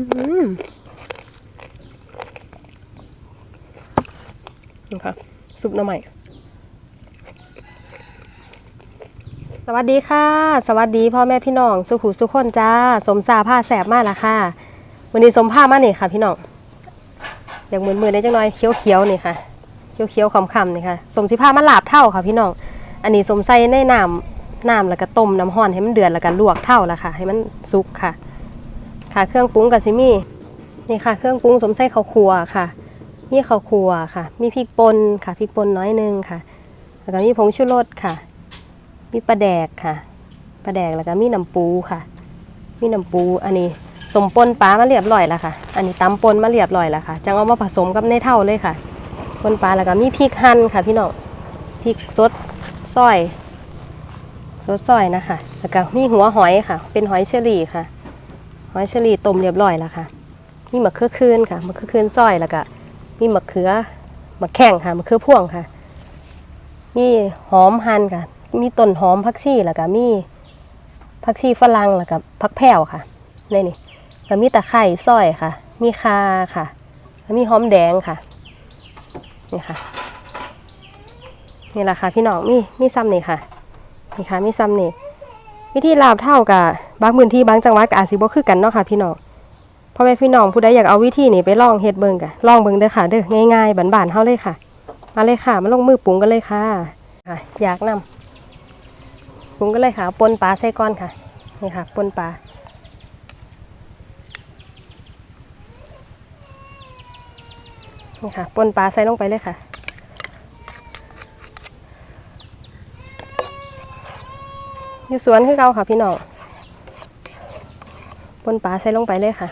นี่ค่ะซุปหน่อไม้สวัสดีค่ะ สวัสดีพ่อแม่พี่น้อง สุขุสุขคนจ้า สมสาผ้าแสบมากละค่ะวันนี้สมผ้ามานี่ค่ะ พี่น้องอย่างมือนๆได้จังน้อยเขียวๆนี่ค่ะเขียวๆคำๆนี่ค่ะ สมสิผ้ามาลาบเท่าค่ะ พี่น้องอันนี้สมใส่ในน้ำน้ำแล้วก็ต้มน้ำห้อนให้มันเดือดแล้วก็ลวกเท่าละค่ะ ให้มันสุกค่ะ ค่ะเครื่องปรุงกับซิมี่นี่ค่ะ เครื่องปรุงสมใส่ข้าวคั่วค่ะ มีข้าวคั่วค่ะ มีพริกป่นค่ะพริกป่นน้อยหนึงค่ะ แล้วก็มีผงชูรสค่ะ มีปลาแดกค่ะปลาแดกแล้วก็มีน้ำปูค่ะ มีน้ำปูอันนี้สมปนปลามาเรียบร้อยแล้วค่ะ อันนี้ตำปนมาเรียบร้อยแล้วค่ะจังเอามาผสมกับในเท่าเลยค่ะปนปลาแล้วก็มีพริกหั่นค่ะ พี่น้องพริกสดซอยสดซอยนะคะแล้วก็มีหัวหอยค่ะ เป็นหอยเชอรี่ค่ะ หอยเชอรี่ต้มเรียบร้อยแล้วค่ะ มีมะเขือคืนค่ะมะเขือคืนซอยแล้วก็มีมะเขือมะแข้งค่ะมะเขือพ่วงค่ะ มีหอมหั่นค่ะ มีต้นหอมผักชีแล้วก็มีผักชีฝรั่งแล้วก็ผักแผ่วค่ะในนี่แล้วมีตะไคร้ซอยค่ะ มีคาค่ะแล้วมีหอมแดงค่ะนี่ค่ะนี่แหละค่ะพี่น้องมีมีซ้ำนี่ค่ะนี่ค่ะมีซ้ำนี่ วิธีลาบเท่ากับบางพื้นที่บางจังหวัดก็อาจสิบ่คือกันเนาะค่ะพี่น้องพ่อแม่พี่น้องผู้ใดอยากเอาวิธีนี้ไปลองเฮ็ดเบิ่งกะลองเบิ่งเด้อค่ะเด้อง่ายๆบานๆเฮาเลยค่ะ มาเลยค่ะมาลงมือปรุงกันเลยค่ะอยากนำปรุงกันเลยค่ะปนปลาใส่ก้อนค่ะนี่ค่ะปนปลานี่ค่ะปนปลาใส่ลงไปเลยค่ะ อยู่สวนคือเก่าค่ะพี่น้องปนปลาใส่ลงไปเลยค่ะ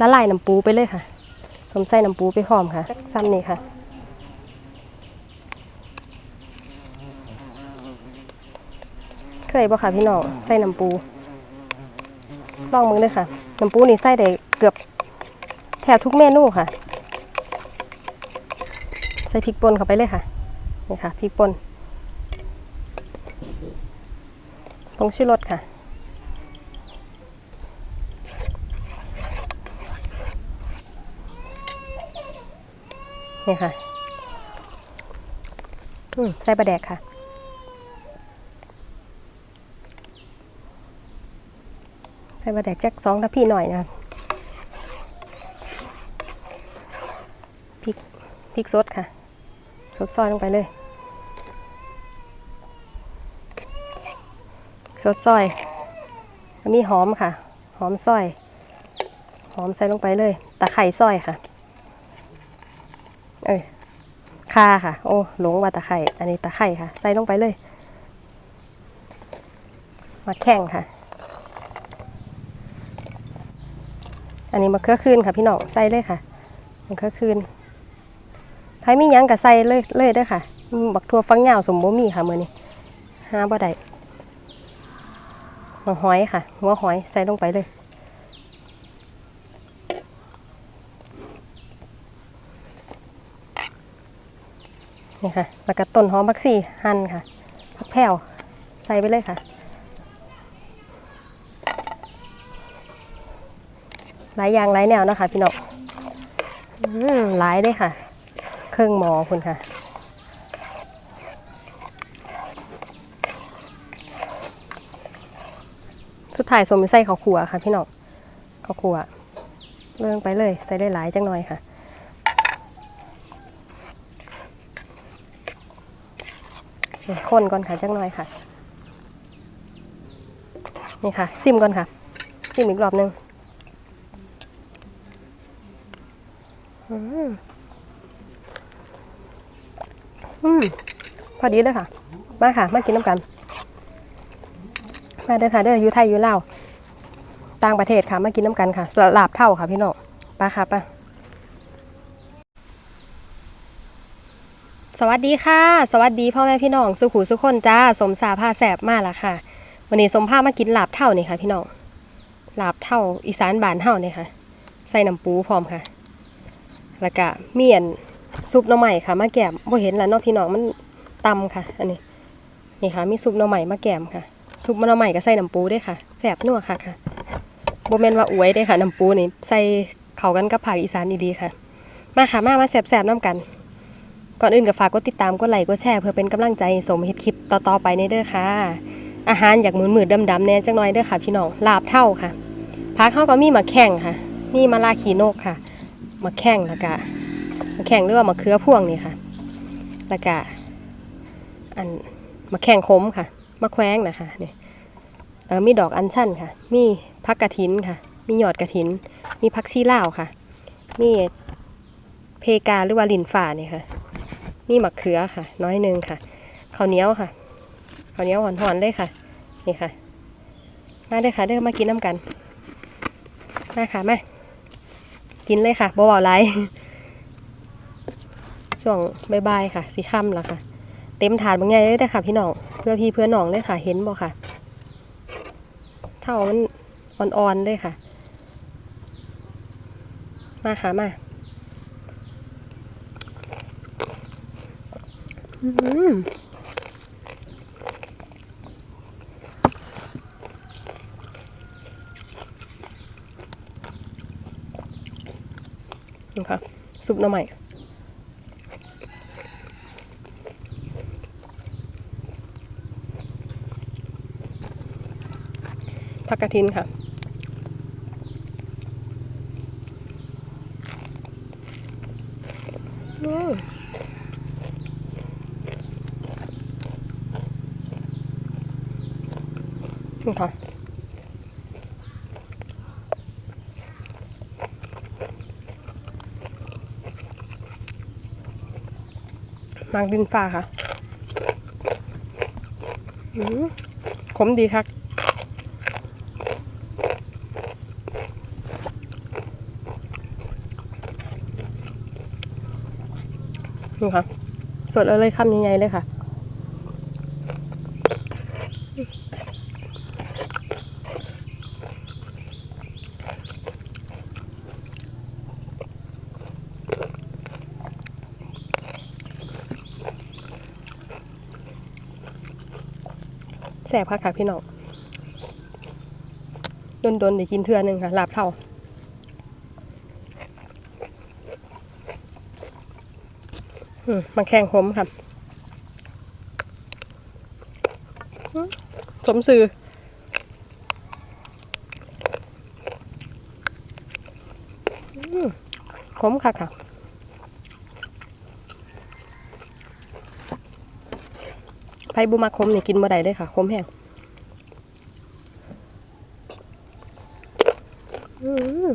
ละลายน้ำปูไปเลยค่ะ สมใส่น้ำปูไปพร้อมค่ะ ซ้ำนี่ค่ะเคยบ่ค่ะพี่น้องใส่น้ำปูลองมึงเลยค่ะน้ำปูนี่ใส่ได้เกือบแทบทุกเมนูค่ะ ใส่พริกป่นเข้าไปเลยค่ะนี่ค่ะพริกป่น ผงชูรสค่ะ นี่ค่ะอืมใส่ปลาแดกค่ะใส่ปลาแดกจักสองทัพพี่หน่อยนะพริกพริกสดค่ะ สดซอยลงไปเลย ดซอยมีหอมค่ะ หอมซอย หอมใส่ลงไปเลย ตะไคร่ซอยค่ะ เอ้ยคาค่ะ โอ้หลงว่าตะไคร่อันนี้ตะไคร่ค่ะ ใส่ลงไปเลย มาแข่งค่ะ อันนี้มะเขือคืนค่ะพี่น้องใส่เลยค่ะมะเขือคืนใครมียังกับใส่เลยเลยด้อค่ะบักทัวฟังยาวสมบ่มีค่ะมือนี้ห้าบ่ได้ หัวหอยค่ะ หัวหอยใส่ลงไปเลย นี่ค่ะ แล้วก็ต้นหอมบักซี่หั่นค่ะผักแผ่วใส่ไปเลยค่ะ หลายอย่างหลายแนวนะคะพี่น้องอืมหลายเลยค่ะ เครื่องหมอคุณค่ะ สุดท้ายสมใส่ข้าวขัวค่ะ พี่น้องข้าวขัวเรื่องไปเลย ใส่ได้หลายจังหน่อยค่ะคนก่อนค่ะจังหน่อยค่ะ นี่ค่ะซิมก่อนค่ะซิมอีกรอบหนึงอืมอืมพอดีเลยค่ะ มาค่ะ มากินน้ำกัน มาเด้อค่ะเด้ออยู่ไทยอยู่ลาวต่างประเทศค่ะมากินน้ำกันค่ะสลาบเท่าค่ะพี่น้องไปค่ะไปสวัสดีค่ะ สวัสดีพ่อแม่พี่น้องสุขูสุขคนจ้าสมสาผ้าแสบมากละค่ะวันนี้สมผ้ามากินลาบเท่านี่ค่ะ พี่น้องลาบเท่าอีสานบานเท่านี่ค่ะ ใส่น้ำปูพร้อมค่ะ แล้วก็เมี่ยนซุปหน่อใหม่ค่ะ มาแกมบ่เห็นแล้วเนาะพี่น้องมันตำค่ะ อันนี้นี่ค่ะ มีซุปหน่อใหม่มาแกมค่ะ ซุปมะนาวใหม่ก็ใส่น้ำปูด้วยค่ะแสบนัวค่ะค่ะโบแมนว่าอวยได้ค่ะน้ำปูนี่ใส่เข้ากันกับภาคอีสานดีๆค่ะ มาค่ะมามาแสบๆน้ำกัน ก่อนอื่นก็ฝากกดติดตามกดไลค์กดแชร์เพื่อเป็นกำลังใจให้สมเฮ็ดคลิปต่อๆไปในเด้อค่ะ อาหารอยากมือมือดำๆแน่จังน้อยเด้อค่ะพี่น้องลาบเท่าค่ะพักเข้าก็มีมาแข่งค่ะ นี่มาลาขีนกค่ะมาแข่งแล้วก็มาแข่งหรือว่ามาเคือพ่วงนี่ค่ะ แล้วก็อันมาแข่งคมค่ะ มาแคว้งนะคะเนี่ยแล้วมีดอกอัญชันค่ะ มีพักกระถินค่ะ มีหยอดกระถิน มีพักชีลาวค่ะ มีเพกาหรือว่าลินฝ่าเนี่ยค่ะมีมะเขือค่ะ น้อยหนึงค่ะข้าวเหนียวค่ะข้าวเหนียวหอนๆเลยค่ะ นี่ค่ะ มาเด้อค่ะเด้อมากินน้ำกัน มาค่ะมากินเลยค่ะบ่เบาไรช่วงบายๆค่ะสีค่ำแล้วค่ะ เต็มถาดบางใหญ่เลยเด้ค่ะพี่น้องเพื่อพี่เพื่อน้องเลยค่ะ เห็นบ่ค่ะ เท่ามันอ่อนๆเลยค่ะ มาค่ะมาอืมนี่ค่ะซุปหน่อไม้ ผักกระทินค่ะนี่ค่ะมังดินฟ้าค่ะอืมขมดีครั นี่ค่ะ สดเอาเลยคำใหญ่ๆเลยค่ะแสบค่ะค่ะพี่น้องโดนๆเดี๋ยวกินเทือหนึ่งค่ะลาบเท่า มมันแข็งขมค่ะอืมสมซื่ออืมขมค่ะค่ะไผ่บุมาคมนี่กินบ่ได้เลยค่ะ คมแห้งอืม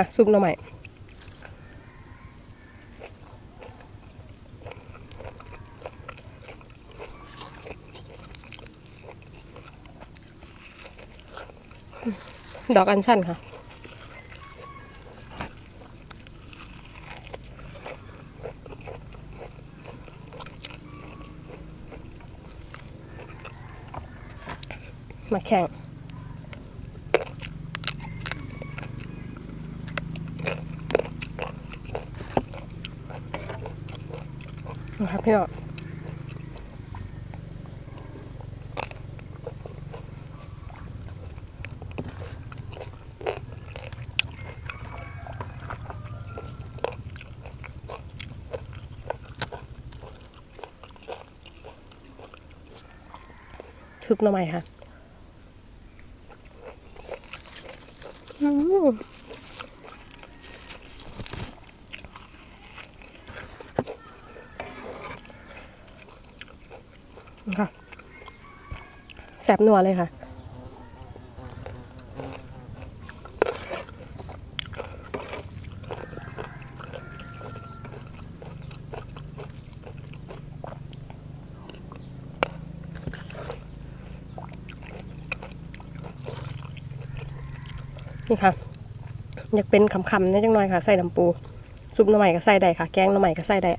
ค่ะซุปหน่อไม้ดอกอัญชันค่ะ นะครับพี่น้องทึกหน่อไม้ค่ะอืมค่ะแส บนัวเลยค่ะ นี่ค่ะ อยากเป็นคำๆนี่จังหน่อยค่ะ ใส่น้ำปู ซุปหน่อไม้ก็ใส่ได้ค่ะ แกงหน่อไม้ก็ใส่ได้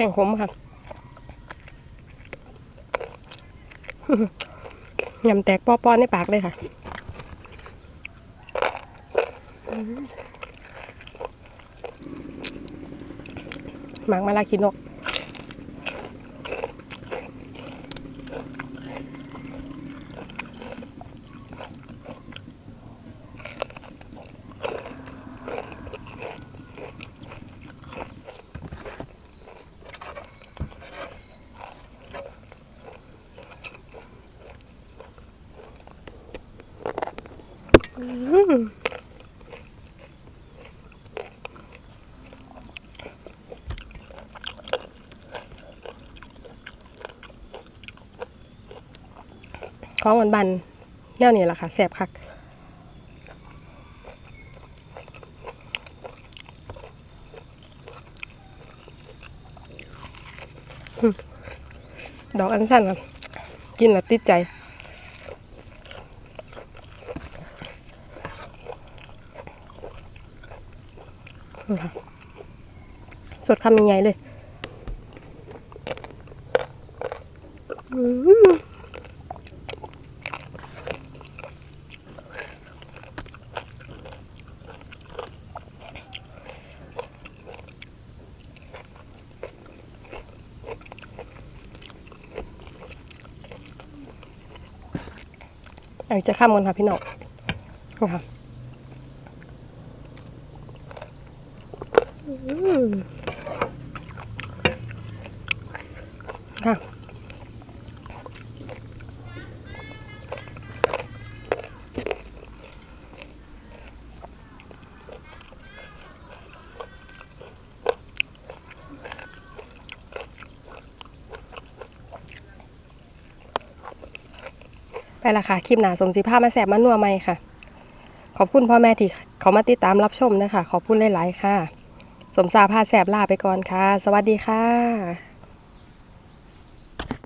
ข่งขมค่ะยำแตกป้อๆในปากเลยค่ะหมักมาลาคินก ของมันบันๆแนวนี้แหละค่ะแสบคักดอกอันสั้นครับกินแล้วติดใจนี่ค่ะสดคำยังไงเลยอืม อยากจะข้ามกันค่ะพี่น้องนะคะ ไปละค่ะ คลิปหนาสมสีผ้ามาแสบมานัวไหมค่ะ ขอบคุณพ่อแม่ที่เขามาติดตามรับชมนะคะขอบคุณหลาย ๆ ค่ะ สมสาผ้าแสบลาไปก่อนค่ะ สวัสดีค่ะ